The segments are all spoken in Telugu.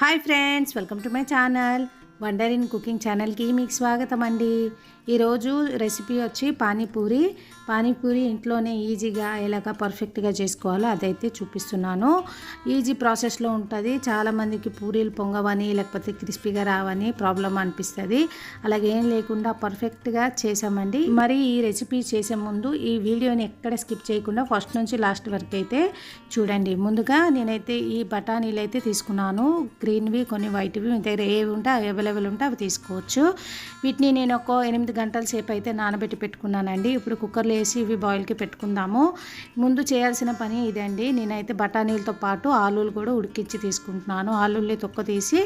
Hi friends welcome to my channel. Wonder in cooking ఛానల్కి మీకు స్వాగతం అండి ఈరోజు రెసిపీ వచ్చి పానీపూరి. పానీపూరి ఇంట్లోనే ఈజీగా ఎలాగ పర్ఫెక్ట్గా చేసుకోవాలో అదైతే చూపిస్తున్నాను. ఈజీ ప్రాసెస్లో ఉంటుంది. చాలామందికి పూరీలు పొంగవని లేకపోతే క్రిస్పీగా రావని ప్రాబ్లం అనిపిస్తుంది. అలాగే ఏం లేకుండా పర్ఫెక్ట్గా చేసామండి. మరి ఈ రెసిపీ చేసే ముందు ఈ వీడియోని ఎక్కడ స్కిప్ చేయకుండా ఫస్ట్ నుంచి లాస్ట్ వరకు అయితే చూడండి. ముందుగా నేనైతే ఈ బఠానీలు అయితే తీసుకున్నాను. గ్రీన్వి కొన్ని వైట్వి మీ దగ్గర ఏవి ఉంటే అవి అవైలబుల్ ఉంటే అవి తీసుకోవచ్చు. వీటిని నేను ఒక ఎనిమిది గంటల సేపు అయితే నానబెట్టి పెట్టుకున్నానండి. ఇప్పుడు కుక్కర్లో వేసి ఇవి బాయిల్కి పెట్టుకుందాము. ముందు చేయాల్సిన పని ఇదండి. నేనైతే బఠానీలతో పాటు ఆలూలు కూడా ఉడికించి తీసుకుంటున్నాను. ఆలూల్ని తొక్క తీసి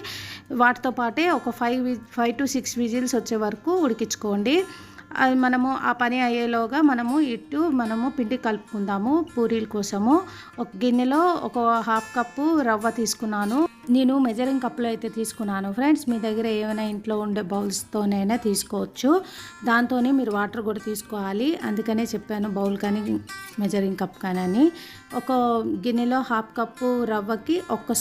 వాటితో పాటే ఒక five five to six whistles వచ్చే వరకు ఉడికించుకోండి. అది మనము ఆ పని అయ్యేలోగా మనము ఇటు మనము పిండి కలుపుకుందాము పూరీల కోసము. ఒక గిన్నెలో ఒక హాఫ్ కప్పు రవ్వ తీసుకున్నాను. నేను మెజరింగ్ కప్లో అయితే తీసుకున్నాను ఫ్రెండ్స్. మీ దగ్గర ఏమైనా ఇంట్లో ఉండే బౌల్స్తోనైనా తీసుకోవచ్చు. దాంతోనే మీరు వాటర్ కూడా తీసుకోవాలి. అందుకనే చెప్పాను బౌల్ కానీ మెజరింగ్ కప్ కానీ అని. ఒక గిన్నెలో హాఫ్ కప్పు రవ్వకి ఒక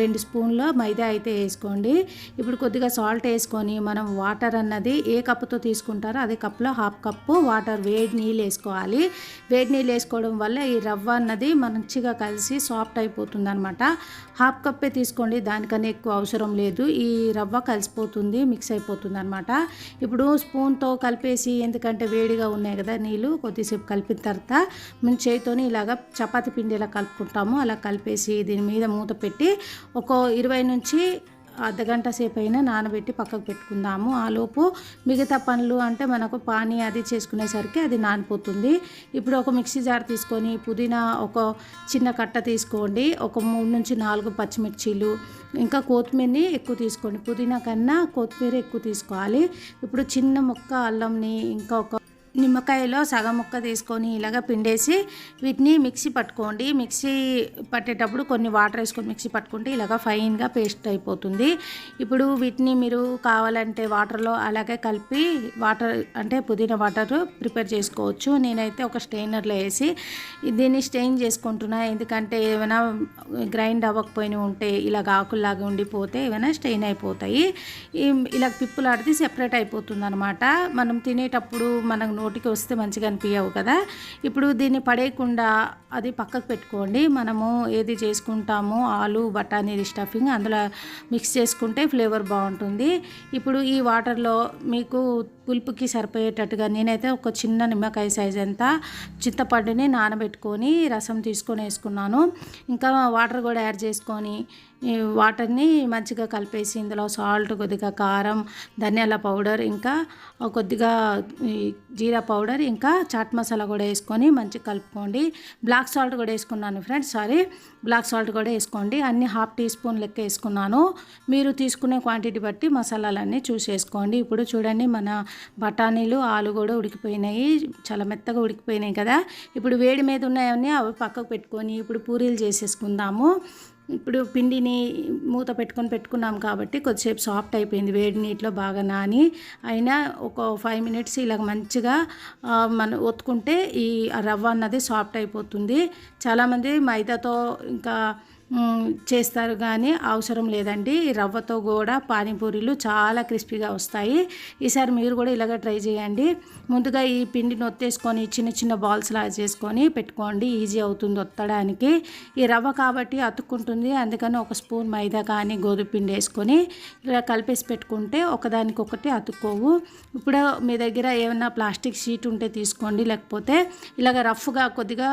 రెండు స్పూన్ల మైదా అయితే వేసుకోండి. ఇప్పుడు కొద్దిగా సాల్ట్ వేసుకొని మనం వాటర్ అన్నది ఏ కప్పుతో తీసుకుంటారో అదే కప్లో హాఫ్ కప్పు వాటర్ వేడి నీళ్ళు వేసుకోవాలి. వేడి నీళ్ళు వేసుకోవడం వల్ల ఈ రవ్వ అన్నది మంచిగా కలిసి సాఫ్ట్ అయిపోతుంది అనమాట హాఫ్ కప్పే తీసుకోండి దానికన్నా ఎక్కువ అవసరం లేదు. ఈ రవ్వ కలిసిపోతుంది మిక్స్ అయిపోతుంది అనమాట ఇప్పుడు స్పూన్తో కలిపేసి ఎందుకంటే వేడిగా ఉన్నాయి కదా నీళ్ళు కొద్దిసేపు కలిపిన తర్వాత మనం చేతితోని ఇలాగ చపాతి పిండి ఇలా కలుపుకుంటాము. అలా కలిపేసి దీని మీద మూత పెట్టి ఒక ఇరవై నుంచి అర్ధగంట సేపు అయినా నానబెట్టి పక్కకు పెట్టుకుందాము. ఆ లోపు మిగతా పనులు అంటే మనకు పానీ అది చేసుకునేసరికి అది నానిపోతుంది. ఇప్పుడు ఒక మిక్సీ జార్ తీసుకొని పుదీనా ఒక చిన్న కట్ట తీసుకోండి. ఒక మూడు నుంచి నాలుగు పచ్చిమిర్చీలు ఇంకా కొత్తిమీరని ఎక్కువ తీసుకోండి. పుదీనా కన్నా కొత్తిమీర ఎక్కువ తీసుకోవాలి. ఇప్పుడు చిన్న ముక్క అల్లంని ఇంకా ఒక నిమ్మకాయలో సగం ముక్క తీసుకొని ఇలాగ పిండేసి వీటిని మిక్సీ పట్టుకోండి. మిక్సీ పట్టేటప్పుడు కొన్ని వాటర్ వేసుకొని మిక్సీ పట్టుకుంటే ఇలాగ ఫైన్గా పేస్ట్ అయిపోతుంది. ఇప్పుడు వీటిని మీరు కావాలంటే వాటర్లో అలాగే కలిపి వాటర్ అంటే పుదీనా వాటర్ ప్రిపేర్ చేసుకోవచ్చు. నేనైతే ఒక స్టెయినర్లో వేసి దీన్ని స్టెయిన్ చేసుకుంటున్నా. ఎందుకంటే ఏమైనా గ్రైండ్ అవ్వకపోయినా ఉంటే ఇలాగ ఆకుల్లాగా ఉండిపోతే ఏమైనా స్టెయిన్ అయిపోతాయి. ఇలాగ ఇలా పిప్పులాడితే సెపరేట్ అయిపోతుంది అనమాట మనం తినేటప్పుడు మనకు నోటికి వస్తే మంచిగా అనిపించవు కదా. ఇప్పుడు దీన్ని పడేయకుండా అది పక్కకు పెట్టుకోండి. మనము ఏది చేసుకుంటామో ఆలు బఠానీ స్టఫింగ్ అందులో మిక్స్ చేసుకుంటే ఫ్లేవర్ బాగుంటుంది. ఇప్పుడు ఈ వాటర్లో మీకు పులుపుకి సరిపోయేటట్టుగా నేనైతే ఒక చిన్న నిమ్మకాయ సైజ్ అంతా చింతపండుని నానబెట్టుకొని రసం తీసుకొని వేసుకున్నాను. ఇంకా వాటర్ కూడా యాడ్ చేసుకొని వాటర్ని మంచిగా కలిపేసి ఇందులో సాల్ట్ కొద్దిగా కారం ధనియాల పౌడర్ ఇంకా కొద్దిగా జీరా పౌడర్ ఇంకా చాట్ మసాలా కూడా వేసుకొని మంచిగా కలుపుకోండి. బ్లాక్ బ్లాక్ సాల్ట్ కూడా వేసుకున్నాను ఫ్రెండ్స్ సారీ బ్లాక్ సాల్ట్ కూడా వేసుకోండి. అన్ని హాఫ్ టీ స్పూన్ లెక్క వేసుకున్నాను. మీరు తీసుకునే క్వాంటిటీ బట్టి మసాలాలన్నీ చూసి వేసుకోండి ఇప్పుడు చూడండి మన బఠానీలు ఆలు కూడా ఉడికిపోయినాయి. చాలా మెత్తగా ఉడికిపోయినాయి కదా. ఇప్పుడు వేడి మీద ఉన్నాయని అవి పక్కకు పెట్టుకొని ఇప్పుడు పూరీలు చేసేసుకుందాము. ఇప్పుడు పిండిని మూత పెట్టుకొని పెట్టుకున్నాం కాబట్టి కొద్దిసేపు సాఫ్ట్ అయిపోయింది. వేడి నీటిలో బాగా నాని అయినా ఒక ఫైవ్ మినిట్స్ ఇలాగ మంచిగా మనం ఒత్తుకుంటే ఈ రవ్వ అన్నది సాఫ్ట్ అయిపోతుంది. చాలామంది మైదాతో ఇంకా చేస్తారు కానీ అవసరం లేదండి. ఈ రవ్వతో కూడా పానీపూరీలు చాలా క్రిస్పీగా వస్తాయి. ఈసారి మీరు కూడా ఇలాగ ట్రై చేయండి. ముందుగా ఈ పిండిని ఒత్తేసుకొని చిన్న చిన్న బాల్స్ లా చేసుకొని పెట్టుకోండి. ఈజీ అవుతుంది ఒత్తడానికి. ఈ రవ్వ కాబట్టి అతుక్కుంటుంది. అందుకని ఒక స్పూన్ మైదా కానీ గోధుమ పిండి వేసుకొని ఇలా కలిపేసి పెట్టుకుంటే ఒకదానికొకటి అతుక్కోవు. ఇప్పుడు మీ దగ్గర ఏమైనా ప్లాస్టిక్ షీట్ ఉంటే తీసుకోండి. లేకపోతే ఇలాగ రఫ్గా కొద్దిగా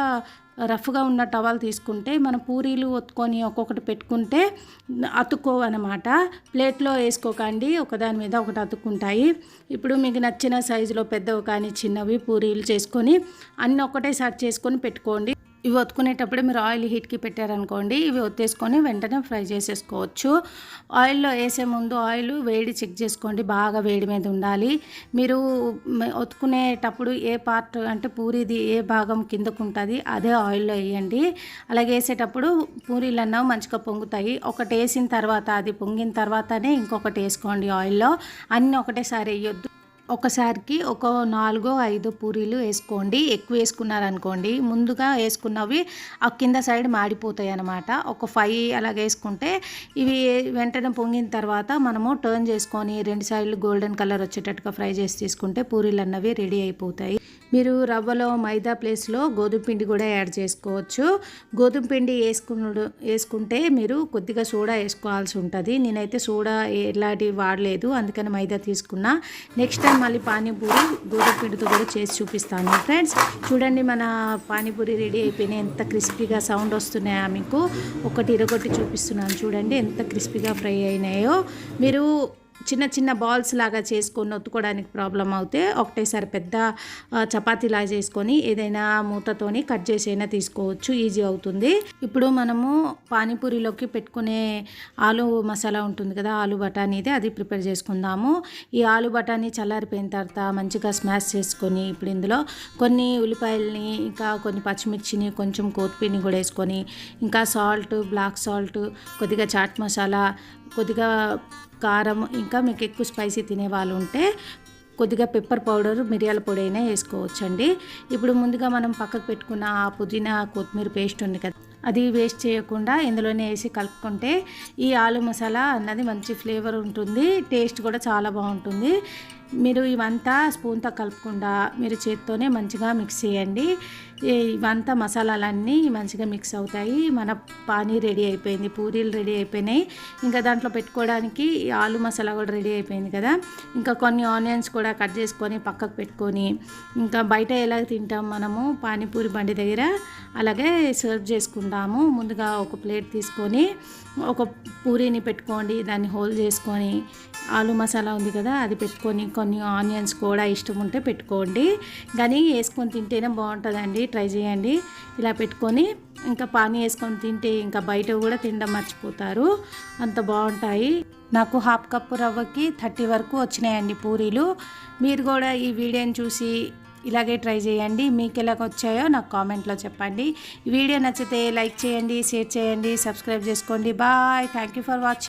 రఫ్గా ఉన్న టవల్ తీసుకుంటే మన పూరీలు ఒత్తుకొని ఒక్కొక్కటి పెట్టుకుంటే అతుక్కోవన్నమాట. ప్లేట్లో వేసుకోకండి ఒకదాని మీద ఒకటి అతుక్కుంటాయి. ఇప్పుడు మీకు నచ్చిన సైజులో పెద్దవి కానీ చిన్నవి పూరీలు చేసుకొని అన్నీ ఒకటేసారి చేసుకొని పెట్టుకోండి. ఇవి ఒత్తుకునేటప్పుడు మీరు ఆయిల్ హీట్కి పెట్టారనుకోండి ఇవి ఒత్తేసుకొని వెంటనే ఫ్రై చేసేసుకోవచ్చు. ఆయిల్లో వేసే ముందు ఆయిల్ వేడి చెక్ చేసుకోండి బాగా వేడి మీద ఉండాలి. మీరు ఒత్తుకునేటప్పుడు ఏ పార్ట్ అంటే పూరీది ఏ భాగం కిందకు ఉంటుంది అదే ఆయిల్లో వేయండి. అలాగే వేసేటప్పుడు పూరీలు అన్నవి మంచిగా పొంగుతాయి. ఒకటి వేసిన తర్వాత అది పొంగిన తర్వాతనే ఇంకొకటి వేసుకోండి ఆయిల్లో. అన్నీ ఒకటేసారి వేయొద్దు. ఒకసారికి ఒక నాలుగో ఐదో పూరీలు వేసుకోండి. ఎక్కువ వేసుకున్నారనుకోండి ముందుగా వేసుకున్నవి ఆ కింద సైడ్ మాడిపోతాయి అన్నమాట ఒక ఫైవ్ అలాగ వేసుకుంటే ఇవి వెంటనే పొంగిన తర్వాత మనము టర్న్ చేసుకొని రెండు సైడ్లు గోల్డెన్ కలర్ వచ్చేటట్టుగా ఫ్రై చేసి తీసుకుంటే పూరీలు అన్నవి రెడీ అయిపోతాయి. మీరు రవ్వలో మైదా ప్లేస్లో గోధుమ పిండి కూడా యాడ్ చేసుకోవచ్చు. గోధుమ పిండి వేసుకున్నాడు వేసుకుంటే మీరు కొద్దిగా సోడా వేసుకోవాల్సి ఉంటుంది. నేనైతే సోడా ఎలాంటివి వాడలేదు అందుకని మైదా తీసుకున్నా. నెక్స్ట్ టైం మళ్ళీ పానీపూరి గోధుమ పిండితో కూడా చేసి చూపిస్తాను. ఫ్రెండ్స్ చూడండి మన పానీపూరి రెడీ అయిపోయినాయి. ఎంత క్రిస్పీగా సౌండ్ వస్తున్నాయా మీకు? ఒకటి ఇరగొట్టి చూపిస్తున్నాను చూడండి ఎంత క్రిస్పీగా ఫ్రై అయినాయో. మీరు చిన్న చిన్న బాల్స్ లాగా చేసుకొని ఒత్తుకోవడానికి ప్రాబ్లం అవుతే ఒకటేసారి పెద్ద చపాతీలా చేసుకొని ఏదైనా మూతతోని కట్ చేసి అయినా తీసుకోవచ్చు. ఈజీ అవుతుంది. ఇప్పుడు మనము పానీపూరిలోకి పెట్టుకునే ఆలు మసాలా ఉంటుంది కదా ఆలు బఠానీది అది ప్రిపేర్ చేసుకుందాము. ఈ ఆలు బఠానీ చల్లారిపోయిన తర్వాత మంచిగా స్మాష్ చేసుకొని ఇప్పుడు ఇందులో కొన్ని ఉల్లిపాయలని ఇంకా కొన్ని పచ్చిమిర్చిని కొంచెం కొత్తిమీరని కూడా వేసుకొని ఇంకా సాల్ట్ బ్లాక్ సాల్ట్ కొద్దిగా చాట్ మసాలా కొద్దిగా కారం ఇంకా మీకు ఎక్కువ స్పైసీ తినే వాళ్ళు ఉంటే కొద్దిగా పెప్పర్ పౌడర్ మిరియాల పొడి అయినా వేసుకోవచ్చండి. ఇప్పుడు ముందుగా మనం పక్కకు పెట్టుకున్న ఆ పుదీనా కొత్తిమీర పేస్ట్ ఉంది కదా అది వేస్ట్ చేయకుండా ఇందులోనే వేసి కలుపుకుంటే ఈ ఆలు మసాలా అన్నది మంచి ఫ్లేవర్ ఉంటుంది టేస్ట్ కూడా చాలా బాగుంటుంది. మీరు ఇవంతా స్పూన్తో కలపకుండా మీరు చేత్తోనే మంచిగా మిక్స్ చేయండి. ఇవంతా మసాలాలన్నీ మంచిగా మిక్స్ అవుతాయి. మన పానీ రెడీ అయిపోయింది పూరీలు రెడీ అయిపోయినాయి. ఇంకా దాంట్లో పెట్టుకోవడానికి ఈ ఆలు మసాలా కూడా రెడీ అయిపోయింది కదా. ఇంకా కొన్ని ఆనియన్స్ కూడా కట్ చేసుకొని పక్కకు పెట్టుకొని ఇంకా బయట ఎలా తింటాం మనము పానీపూరి బండి దగ్గర అలాగే సర్వ్ చేసుకుంటాము. ముందుగా ఒక ప్లేట్ తీసుకొని ఒక పూరీని పెట్టుకోండి దాన్ని హోల్ చేసుకొని ఆలు మసాలా ఉంది కదా అది పెట్టుకొని కొన్ని ఆనియన్స్ కూడా ఇష్టం ఉంటే పెట్టుకోండి. కానీ వేసుకొని తింటేనే బాగుంటుందండి. ట్రై చేయండి. ఇలా పెట్టుకొని ఇంకా పానీ వేసుకొని తింటే ఇంకా బయట కూడా తినడం మర్చిపోతారు. అంత బాగుంటాయి. నాకు హాఫ్ కప్పు రవ్వకి థర్టీ వరకు వచ్చినాయండి పూరీలు. మీరు కూడా ఈ వీడియోని చూసి ఇలాగే ట్రై చేయండి. మీకు ఎలాగ వచ్చాయో నాకు కామెంట్లో చెప్పండి. వీడియో నచ్చితే లైక్ చేయండి షేర్ చేయండి సబ్స్క్రైబ్ చేసుకోండి. Bye. Thank you for watching